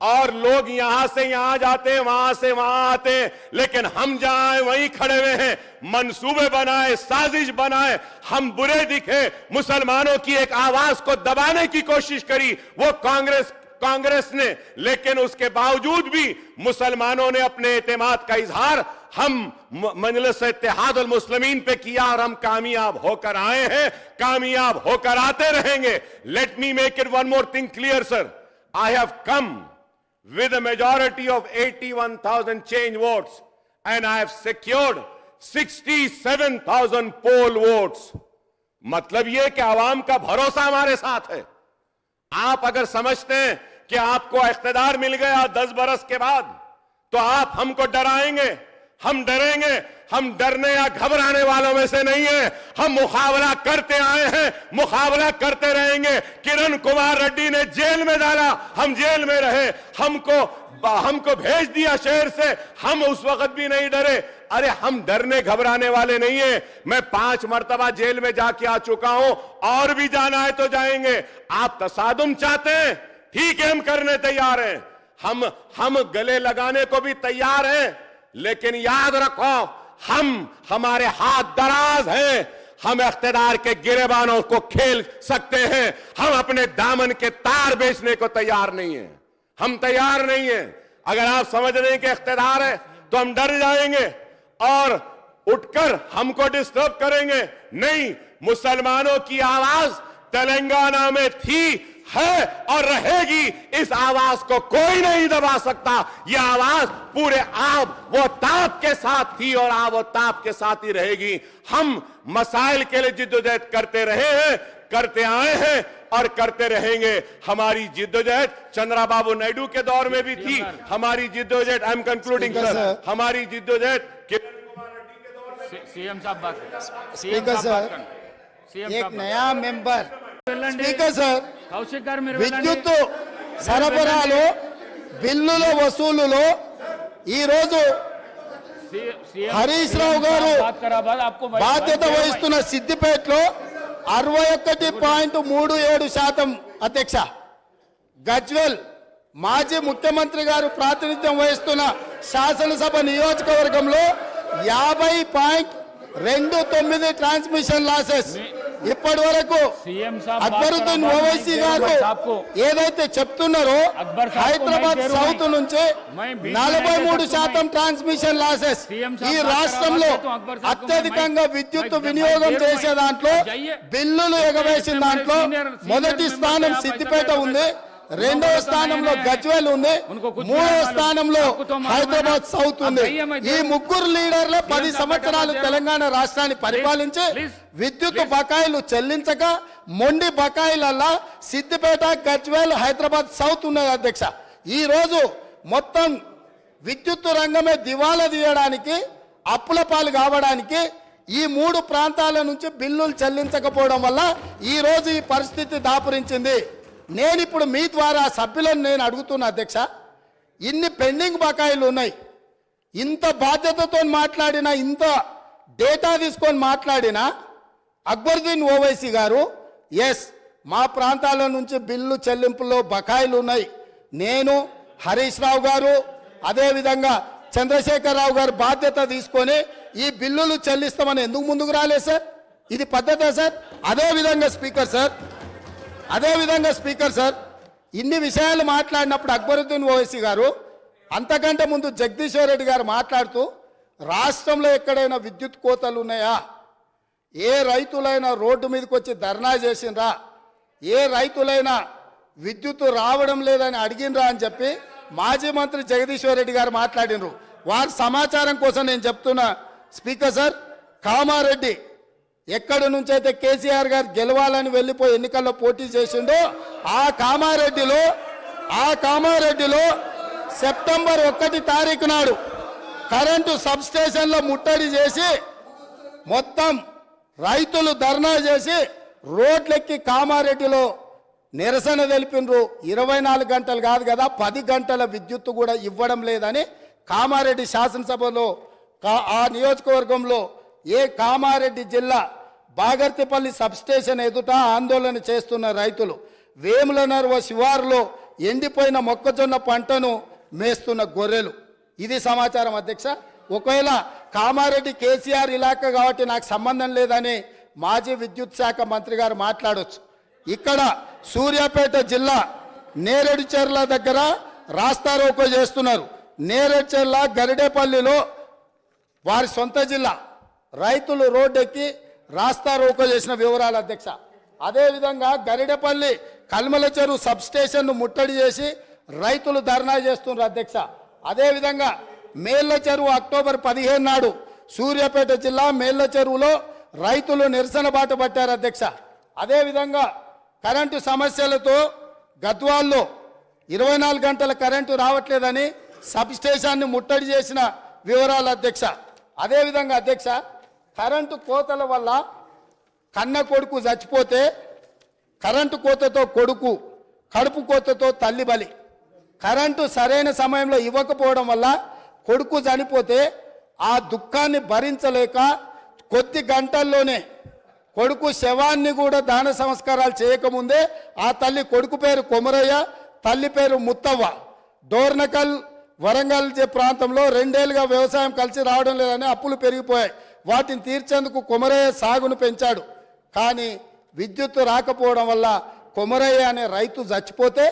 और लोग यहाँ से यहाँ जाते हैं, वहाँ से वहाँ आते हैं। लेकिन हम जहाँ वहीं खड़े हुए हैं। मंसूबे बनाए, साजिश बनाए, हम बुरे दिखे। मुसलमानों की एक आवाज़ को दबाने की कोशिश करी, वो कांग्रेस कांग्रेस ने। लेकिन उसके बावजूद भी मुसलमानों ने अपने एतमाद का इजहार हम मंजलिस इत्तेहाद उल मुस्लिमीन पे किया और हम कामयाब होकर आए हैं। कामयाब होकर आते रहेंगे। Let me make it one more thing clear sir I have come with a majority of 81,000 change votes and I have secured 67,000 poll votes. मतलब ये कि आवाम का भरोसा हमारे साथ है आप अगर समझते हैं कि आपको इकतदार मिल गया दस बरस के बाद तो आप हमको डराएँगे हम डरेंगे, हम डरने या घबराने वालों में से नहीं है। हम मुकाबला करते आए हैं, मुकाबला करते रहेंगे। किरण कुमार रेड्डी ने जेल में डाला, हम जेल में रहे। हमको हमको भेज दिया शहर से, हम उस वक्त भी नहीं डरे। अरे, हम डरने, घबराने वाले नहीं है। मैं पाँच मरतबा जेल में जाके आ चुका हूँ, और भी जाना है तो जाएँगे। आप तसादुम चाहते हैं? ठीक है, हम करने तैयार हैं। हम हम गले लगाने को भी तैयार हैं। लेकिन याद रखो, हम हमारे हाथ दराज हैं। हम इख्तदार के गिरेबानों को खेल सकते हैं। हम अपने दामन के तार बेचने को तैयार नहीं है। हम तैयार नहीं है। अगर आप समझ रहे हैं कि इख्तदार है तो हम डर जाएँगे और उठकर हमको डिस्टर्ब करेंगे। नहीं, मुसलमानों की आवाज़ तेलंगाना में थी है और रहेगी इस आवाज़ को कोई नहीं दबा सकता। यह आवाज़ पूरे आप वो ताप के साथ थी और आप वो ताप के साथ ही रहेगी। हम मसाइल के लिए जिद्दोजहद करते रहे हैं करते आए हैं और करते रहेंगे। हमारी जिद्दोजहद चंद्रा बाबू नायडू के दौर में भी थी। हमारी जिद्दोजहद आई एम कंक्लूडिंग सर हमारी जिद्दोजहद सीएम साहब बात स्पीकर सर एक नया मेंबर स्पीकर सर విద్యుత్ సరఫరాలు బిల్లుల వసూలులో ఈరోజు హరీష్ రావు గారు బాధ్యత వహిస్తున్న సిద్దిపేటలో అరవై ఒకటి పాయింట్ మూడు ఏడు శాతం అధ్యక్ష గజ్వెల్ మాజీ ముఖ్యమంత్రి గారు ప్రాతినిధ్యం వహిస్తున్న శాసనసభ నియోజకవర్గంలో యాభై పాయింట్ రెండు తొమ్మిది ట్రాన్స్మిషన్ లాసెస్. ఇప్పటి వరకు అక్బరుద్దీన్ ఓవైసీ గారు ఏదైతే చెప్తున్నారో హైదరాబాద్ సౌత్ నుంచి నలభై మూడు శాతం ట్రాన్స్మిషన్ లాసెస్ ఈ రాష్ట్రంలో అత్యధికంగా విద్యుత్ వినియోగం చేసే దాంట్లో బిల్లులు ఎగవేసిన దాంట్లో మొదటి స్థానం సిద్దిపేట ఉంది. రెండవ స్థానంలో గజ్వేల్ ఉంది. మూడవ స్థానంలో హైదరాబాద్ సౌత్ ఉంది. ఈ ముగ్గురు లీడర్లే పది సంవత్సరాలు తెలంగాణ రాష్ట్రాన్ని పరిపాలించి విద్యుత్ బకాయిలు చెల్లించక మొండి బకాయిలల్లా సిద్దిపేట గజ్వేల్ హైదరాబాద్ సౌత్ ఉన్నది అధ్యక్ష. ఈ రోజు మొత్తం విద్యుత్ రంగమే దివాలా తీయడానికి అప్పుల పాలు కావడానికి ఈ మూడు ప్రాంతాల నుంచి బిల్లులు చెల్లించకపోవడం వల్ల ఈరోజు ఈ పరిస్థితి దాపురించింది. నేను ఇప్పుడు మీ ద్వారా సభ్యులను నేను అడుగుతున్నా అధ్యక్ష ఇన్ని పెండింగ్ బకాయిలు ఉన్నాయి. ఇంత బాధ్యతతో మాట్లాడిన ఇంత డేటా తీసుకొని మాట్లాడిన అక్బరుద్దీన్ ఓవైసీ గారు ఎస్ మా ప్రాంతాల నుంచి బిల్లు చెల్లింపులో బకాయిలు ఉన్నాయి. నేను హరీష్ రావు గారు అదేవిధంగా చంద్రశేఖరరావు గారు బాధ్యత తీసుకొని ఈ బిల్లులు చెల్లిస్తామని ఎందుకు ముందుకు రాలేదు సార్? ఇది పద్ధతే సార్? అదేవిధంగా స్పీకర్ సార్ అదేవిధంగా స్పీకర్ సార్ ఇన్ని విషయాలు మాట్లాడినప్పుడు అక్బరుద్దీన్ ఓవైసీ గారు అంతకంటే ముందు జగదీశ్వర్ రెడ్డి గారు మాట్లాడుతూ రాష్ట్రంలో ఎక్కడైనా విద్యుత్ కోతలు ఉన్నాయా? ఏ రైతులైనా రోడ్డు మీదకి వచ్చి ధర్నా చేసిండ్రా? ఏ రైతులైనా విద్యుత్ రావడం లేదని అడిగినరా అని చెప్పి మాజీ మంత్రి జగదీశ్వర్ రెడ్డి గారు మాట్లాడినరు వారి సమాచారం కోసం నేను చెప్తున్నా స్పీకర్ సార్ కామారెడ్డి ఎక్కడి నుంచైతే కేసీఆర్ గారు గెలవాలని వెళ్ళిపోయి ఎన్నికల్లో పోటీ చేసిండో ఆ కామారెడ్డిలో ఆ కామారెడ్డిలో సెప్టెంబర్ ఒకటి తారీఖు నాడు కరెంటు సబ్ స్టేషన్లో ముట్టడి చేసి మొత్తం రైతులు ధర్నా చేసి రోడ్లెక్కి కామారెడ్డిలో నిరసన తెలిపినరు. ఇరవై నాలుగు గంటలు కాదు కదా పది గంటల విద్యుత్తు కూడా ఇవ్వడం లేదని కామారెడ్డి శాసనసభలో ఆ నియోజకవర్గంలో ఏ కామారెడ్డి జిల్లా బాగర్తిపల్లి సబ్స్టేషన్ ఎదుట ఆందోళన చేస్తున్న రైతులు వేములనర్వ శివారులో ఎండిపోయిన మొక్కజొన్న పంటను మేస్తున్న గొర్రెలు. ఇది సమాచారం అధ్యక్ష. ఒకవేళ కామారెడ్డి కేసీఆర్ ఇలాకా కాబట్టి నాకు సంబంధం లేదని మాజీ విద్యుత్ శాఖ మంత్రి గారు మాట్లాడొచ్చు. ఇక్కడ సూర్యాపేట జిల్లా నేరేడుచెర్ల దగ్గర రాస్తారోకో చేస్తున్నారు. నేరేడుచెర్ల గరిడేపల్లిలో వారి సొంత జిల్లా రైతులు రోడ్డెక్కి రాస్తా రోకో చేసిన వివరాలు అధ్యక్ష. అదేవిధంగా గరిడపల్లి కల్మల చెరువు సబ్స్టేషన్ను ముట్టడి చేసి రైతులు ధర్నా చేస్తున్నారు అధ్యక్ష. అదేవిధంగా మేళ్ళ చెరువు అక్టోబర్ పదిహేను నాడు సూర్యాపేట జిల్లా మేళ్ళ చెరువులో రైతులు నిరసన బాట పట్టారు అధ్యక్ష. అదేవిధంగా కరెంటు సమస్యలతో గద్వాల్లో ఇరవై నాలుగు గంటల కరెంటు రావట్లేదని సబ్ స్టేషన్ని ముట్టడి చేసిన వివరాలు అధ్యక్ష. అదేవిధంగా అధ్యక్ష కరెంటు కోతల వల్ల కన్న కొడుకు చచ్చిపోతే కరెంటు కోతతో కొడుకు కడుపు కోతతో తల్లి బలి. కరెంటు సరైన సమయంలో ఇవ్వకపోవడం వల్ల కొడుకు చనిపోతే ఆ దుఃఖాన్ని భరించలేక కొద్ది గంటల్లోనే కొడుకు శవాన్ని కూడా దాన సంస్కారాలు చేయకముందే ఆ తల్లి కొడుకు పేరు కొమరయ్య తల్లి పేరు ముత్తవ్వ. డోర్నకల్ వరంగల్ ప్రాంతంలో రెండేళ్ళుగా వ్యవసాయం కలిసి రావడం లేదని అప్పులు పెరిగిపోయాయి. వాటిని తీర్చేందుకు కొమరయ్య సాగును పెంచాడు. కానీ విద్యుత్తు రాకపోవడం వల్ల కొమరయ్య అనే రైతు చచ్చిపోతే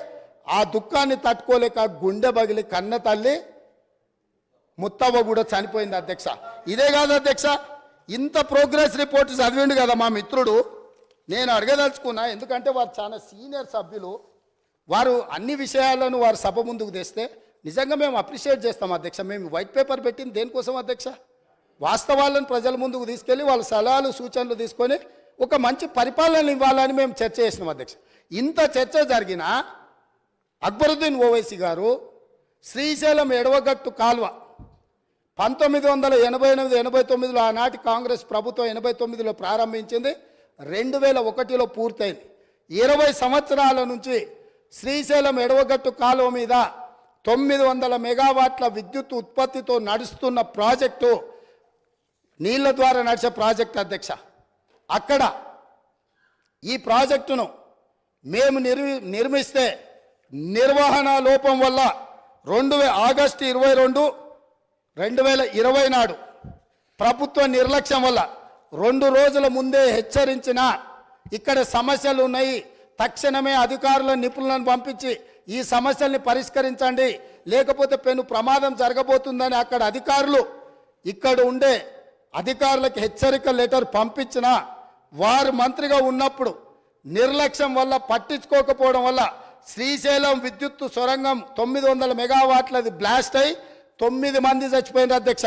ఆ దుఃఖాన్ని తట్టుకోలేక గుండె బగిలి కన్న తల్లి ముత్తవ్వ కూడా చనిపోయింది అధ్యక్ష. ఇదే కాదు అధ్యక్ష ఇంత ప్రోగ్రెస్ రిపోర్ట్ చదివిండు కదా మా మిత్రుడు. నేను అడగదలుచుకున్నా ఎందుకంటే వారు చాలా సీనియర్ సభ్యులు. వారు అన్ని విషయాలను వారు సభ ముందుకు తెస్తే నిజంగా మేము అప్రిషియేట్ చేస్తాం అధ్యక్ష. మేము వైట్ పేపర్ పెట్టింది దేనికోసం అధ్యక్ష? వాస్తవాలను ప్రజల ముందుకు తీసుకెళ్ళి వాళ్ళ సలహాలు సూచనలు తీసుకొని ఒక మంచి పరిపాలన ఇవ్వాలని మేము చర్చ చేసినాం అధ్యక్ష. ఇంత చర్చ జరిగినా అక్బరుద్దీన్ ఓవైసీ గారు శ్రీశైలం ఎడవగట్టు కాల్వ పంతొమ్మిది వందల ఎనభై ఎనిమిది ఎనభై తొమ్మిదిలో ఆనాటి కాంగ్రెస్ ప్రభుత్వం ఎనభై తొమ్మిదిలో ప్రారంభించింది. రెండు వేల ఒకటిలో పూర్తయింది. ఇరవై సంవత్సరాల నుంచి శ్రీశైలం ఎడవగట్టు కాలువ మీద తొమ్మిది వందల మెగావాట్ల విద్యుత్ ఉత్పత్తితో నడుస్తున్న ప్రాజెక్టు నీళ్ళ ద్వారా నడిచే ప్రాజెక్ట్ అధ్యక్ష. అక్కడ ఈ ప్రాజెక్టును మేము నిర్మి నిర్మిస్తే నిర్వహణ లోపం వల్ల రెండు ఆగస్టు ఇరవై రెండు రెండు వేల ఇరవై నాడు ప్రభుత్వ నిర్లక్ష్యం వల్ల రెండు రోజుల ముందే హెచ్చరించిన ఇక్కడ సమస్యలు ఉన్నాయి. తక్షణమే అధికారుల నిపుణులను పంపించి ఈ సమస్యల్ని పరిష్కరించండి. లేకపోతే పెను ప్రమాదం జరగబోతుందని అక్కడ అధికారులు ఇక్కడ ఉండే అధికారులకు హెచ్చరిక లెటర్ పంపించిన వారు మంత్రిగా ఉన్నప్పుడు నిర్లక్ష్యం వల్ల పట్టించుకోకపోవడం వల్ల శ్రీశైలం విద్యుత్ సొరంగం తొమ్మిది వందల మెగావాట్లది బ్లాస్ట్ అయి తొమ్మిది మంది చచ్చిపోయిన అధ్యక్ష.